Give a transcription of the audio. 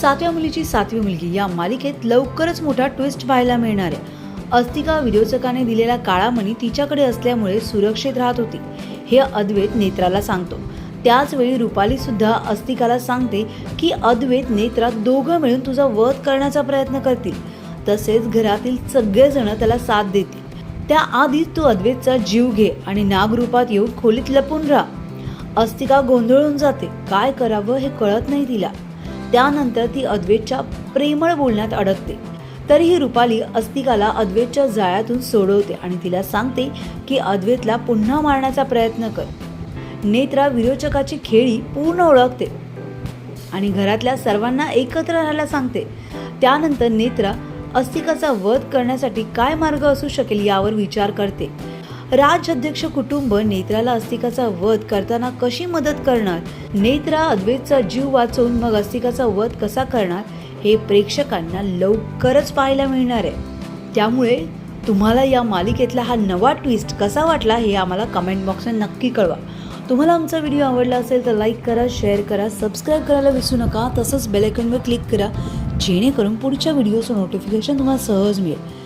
सातव्या मुलीची सातवी मुलगी. या मालिकेत लवकरच मोठा ट्विस्ट पाहायला मिळणार आहे. अस्तिका विरोचकाने दिलेला काळा मणी तिच्याकडे असल्यामुळे सुरक्षित राहत होती. हे अद्वैत नेत्राला सांगतो. त्याचवेळी रुपाली सुद्धा अस्तिकाला सांगते की अद्वैत नेत्रा दोघं मिळून तुझा वध करण्याचा प्रयत्न करतील. तसेच घरातील सगळेजण त्याला साथ देतील. त्याआधीच तू अद्वैतचा जीव घे आणि नागरूपात येऊन खोलीत लपून राहा. अस्तिका गोंधळून जाते. काय करावं हे कळत नाही तिला. त्यानंतर ती अद्वैतच्या प्रेमळ बोलण्यात अडकते. तरीही रुपाली अस्तिकाला अद्वैतच्या जाळ्यातून सोडवते आणि तिला सांगते की अद्वैतला पुन्हा मारण्याचा प्रयत्न कर. नेत्रा विरोचकाची खेळी पूर्ण ओळखते आणि घरातल्या सर्वांना एकत्र राहायला सांगते. त्यानंतर नेत्रा अस्तिकाचा वध करण्यासाठी काय मार्ग असू शकेल यावर विचार करते. राज्याध्यक्ष कुटुंब नेत्राला अस्तिकाचा वध करताना कशी मदत करणार? नेत्रा अद्वैतचा जीव वाचवून मग अस्तिकाचा वध कसा करणार? हे प्रेक्षकांना लवकरच पाहायला मिळणार आहे. त्यामुळे तुम्हाला या मालिकेतला हा नवा ट्विस्ट कसा वाटला हे आम्हाला कमेंट बॉक्समध्ये नक्की कळवा. तुम्हाला आमचा व्हिडिओ आवडला असेल तर लाईक करा शेअर करा सबस्क्राईब करायला विसरू नका. तसंच बेलायकनवर क्लिक करा जेणेकरून पुढच्या व्हिडिओचं नोटिफिकेशन तुम्हाला सहज मिळेल.